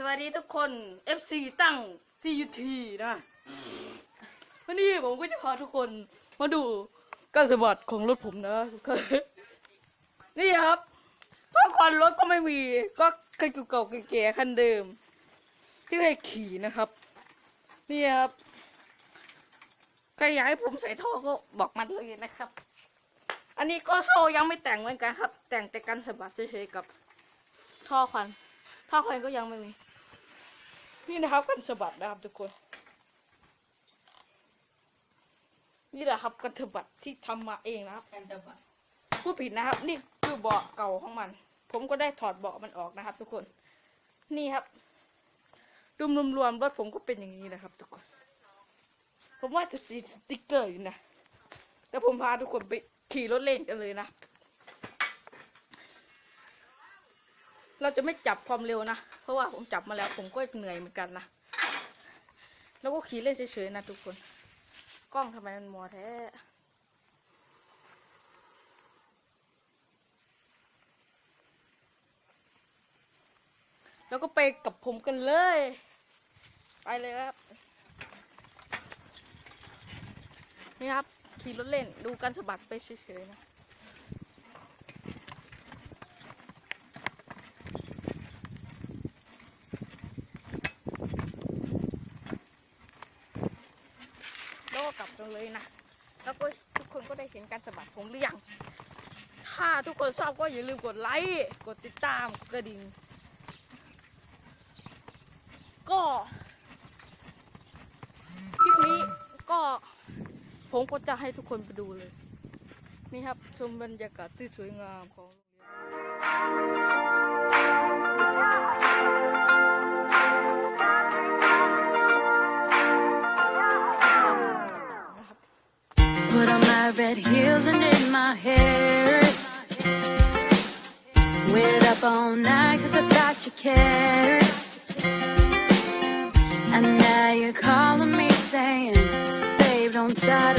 สวัสดีทุกคน FC ตั้ง CUT นะ วันนี้ผมก็จะพาทุกคนมาดูการสะบัดของรถผมนะ นี่ครับผ้าควันรถก็ไม่มี ก็คันเก่าๆแก่ๆคันเดิม ที่ให้ขี่นะครับ นี่ครับ ใครอยากให้ผมใส่ท่อก็บอกมาเลยนะครับ อันนี้ก็โซยังไม่แต่งเหมือนกันครับ แต่งแต่กันสะบัดเฉยๆกับท่อควันท่อควันก็ยังไม่มี นี่นะครับกันสะบัดนะครับทุกคน นี่แหละครับกันสะบัดที่ทำมาเองนะครับกันจะบัดพูดผิดนะครับ นี่คือเบาะเก่าของมัน ผมก็ได้ถอดเบาะมันออกนะครับ ทุกคน นี่ครับรวมๆรวมๆรถผมก็เป็นอย่างนี้นะครับ ทุกคน ผมว่าจะติดสติกเกอร์อยู่นะแต่ผมพาทุกคนไปขี่รถเล่นกันเลยนะ เราจะไม่จับความเร็วนะ เพราะว่าผมจับมาแล้วผมก็เหนื่อยเหมือนกันนะ แล้วก็ขี่เล่นเฉยๆนะทุกคน กล้องทำไมมันมัวแท้แล้วก็ไปกับผมกันเลย ไปเลยครับ นี่ครับ ขี่รถเล่นดูการสะบัดไปเฉยๆนะ แล้วก็กลับกันเลยนะ แล้วก็ทุกคนก็ได้เห็นการสะบัดผมหรือยัง ถ้าทุกคนชอบก็อย่าลืมกดไลค์ กดติดตามกระดิ่ง ก็คลิปนี้ก็ผมก็จะให้ทุกคนไปดูเลย นี่ครับชมบรรยากาศที่สวยงามของโรงเรียน Put on my red heels and in my hair. Waited up all night cause I thought you cared. And now you're calling me saying, Babe, don't start